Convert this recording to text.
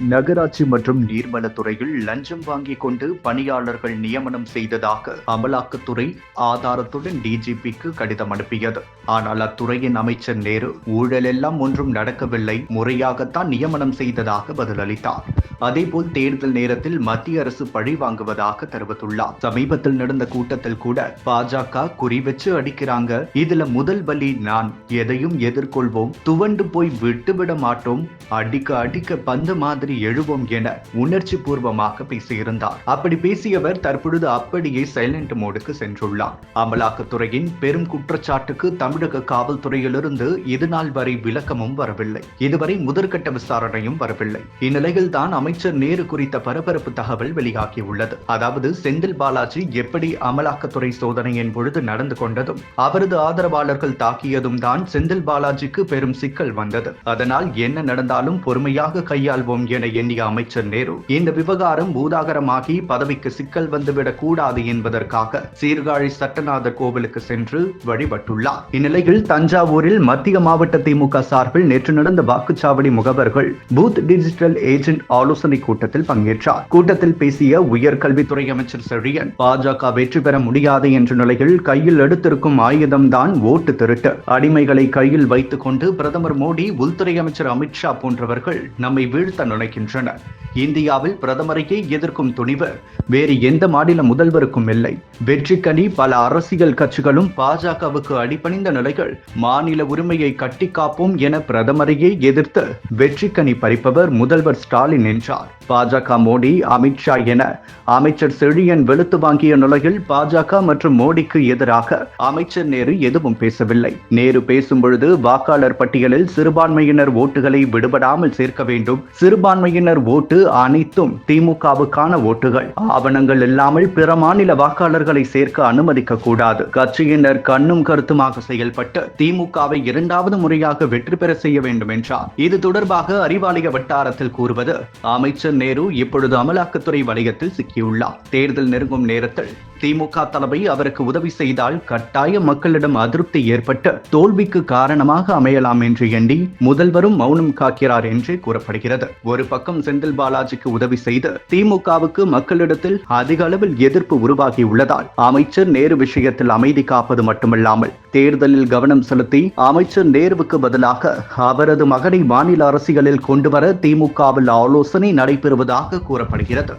நகராட்சி மற்றும் நீர்வளத்துறையில் லஞ்சம் வாங்கிக் கொண்டு பணியாளர்கள் நியமனம் செய்ததாக அமலாக்கத்துறை ஆதாரத்துடன் டிஜிபிக்கு கடிதம் அனுப்பியது. ஆனால் அத்துறையின் அமைச்சர் நேரு ஊழலெல்லாம் ஒன்றும் நடக்கவில்லை முறையாகத்தான் நியமனம் செய்ததாக பதிலளித்தார். அதேபோல் தேர்தல் நேரத்தில் மத்திய அரசு பழி வாங்குவதாக தெரிவித்துள்ளார். சமீபத்தில் நடந்த கூட்டத்தில் கூட பாஜக குறிவச்சு அடிக்கிறாங்க இதுல முதல் பலி நான் எதையும் எதிர்கொள்வோம் துவண்டு போய் விட்டுவிட மாட்டோம் அடிக்க அடிக்க பந்து மாதிரி மாதிரி எழுவோம் என உணர்ச்சி பூர்வமாக பேசியிருந்தார். அப்படி பேசியவர் தற்பொழுது அப்படியே சைலண்ட் மோடுக்கு சென்றுள்ளார். அமலாக்கத்துறையின் பெரும் குற்றச்சாட்டுக்கு தமிழக காவல்துறையிலிருந்து இதுநாள் வரை விளக்கமும் வரவில்லை. இதுவரை முதற்கட்ட விசாரணையும் வரவில்லை. இந்நிலையில் தான் அமைச்சர் நேரு குறித்த பரபரப்பு தகவல் வெளியாகியுள்ளது. அதாவது செந்தில் பாலாஜி எப்படி அமலாக்கத்துறை சோதனையின் பொழுது நடந்து கொண்டதும் அவரது ஆதரவாளர்கள் தாக்கியதும் தான் செந்தில் பாலாஜிக்கு பெரும் சிக்கல் வந்தது. அதனால் என்ன நடந்தாலும் பொறுமையாக கையாள்வோம் என என எண்ணிய அமைச்சர் நேரு இந்த விவகாரம் பூதாகரமாகி பதவிக்கு சிக்கல் வந்துவிடக் கூடாது என்பதற்காக சீர்காழி சட்டநாதர் கோவிலுக்கு சென்று வழிபட்டுள்ளார். இந்நிலையில் தஞ்சாவூரில் மத்திய மாவட்ட திமுக சார்பில் நேற்று நடந்த வாக்குச்சாவடி முகவர்கள் பூத் டிஜிட்டல் ஏஜென்ட் ஆலோசனை கூட்டத்தில் பங்கேற்றார். கூட்டத்தில் பேசிய உயர்கல்வித்துறை அமைச்சர் செழியன் பாஜக வெற்றி பெற முடியாது என்ற நிலையில் கையில் எடுத்திருக்கும் ஆயுதம்தான் ஓட்டு திருட்டு. அடிமைகளை கையில் வைத்துக் கொண்டு பிரதமர் மோடி உள்துறை அமைச்சர் அமித்ஷா போன்றவர்கள் நம்மை வீழ்த்த நினை நினைக்கின்றனர் இந்தியாவில் பிரதமரையே எதிர்க்கும் துணிவு வேறு எந்த மாநில முதல்வருக்கும் இல்லை. வெற்றிக்கனி பல அரசியல் கட்சிகளும் பாஜகவுக்கு அடிபணிந்த நிலையில் மாநில உரிமையை கட்டி காப்போம் என பிரதமரையே எதிர்த்து வெற்றிக்கனி பறிப்பவர் முதல்வர் ஸ்டாலின் என்றார். பாஜக மோடி அமித்ஷா என அமைச்சர் செழியன் வெளுத்து வாங்கிய நிலையில் பாஜக மற்றும் மோடிக்கு எதிராக அமைச்சர் நேரு எதுவும் பேசவில்லை. நேரு பேசும் பொழுது வாக்காளர் பட்டியலில் சிறுபான்மையினர் ஓட்டுகளை விடுபடாமல் சேர்க்க வேண்டும் சிறுபான்மை சிறுபான்மையினர் ஓட்டு அனைத்தும் திமுகவுக்கான ஓட்டுகள். ஆவணங்கள் இல்லாமல் பிற மாநில வாக்காளர்களை சேர்க்க அனுமதிக்க கூடாது கட்சியினர் கண்ணும் கருத்துமாக செயல்பட்டு திமுகவை இரண்டாவது முறையாக வெற்றி பெற செய்ய வேண்டும் என்றார். இது தொடர்பாக அறிவாலய வட்டாரத்தில் கூறுவது அமைச்சர் நேரு இப்பொழுது அமலாக்கத்துறை வலயத்தில் சிக்கியுள்ளார். தேர்தல் நெருங்கும் நேரத்தில் திமுக தலைமை அவருக்கு உதவி செய்தால் கட்டாய மக்களிடம் அதிருப்தி ஏற்பட்டு தோல்விக்கு காரணமாக அமையலாம் என்று எண்ணி முதல்வரும் மௌனம் காக்கிறார் என்று கூறப்படுகிறது. ஒரு பக்கம் செந்தில் பாலாஜிக்கு உதவி செய்து திமுகவுக்கு மக்களிடத்தில் அதிக அளவில் எதிர்ப்பு உருவாகி உள்ளதால் அமைச்சர் நேரு விஷயத்தில் அமைதி காப்பது மட்டுமல்லாமல் தேர்தலில் கவனம் செலுத்தி அமைச்சர் நேருவுக்கு பதிலாக அவரது மகனை மாநில அரசியலில் கொண்டுவர திமுகவில் ஆலோசனை நடைபெறுவதாக கூறப்படுகிறது.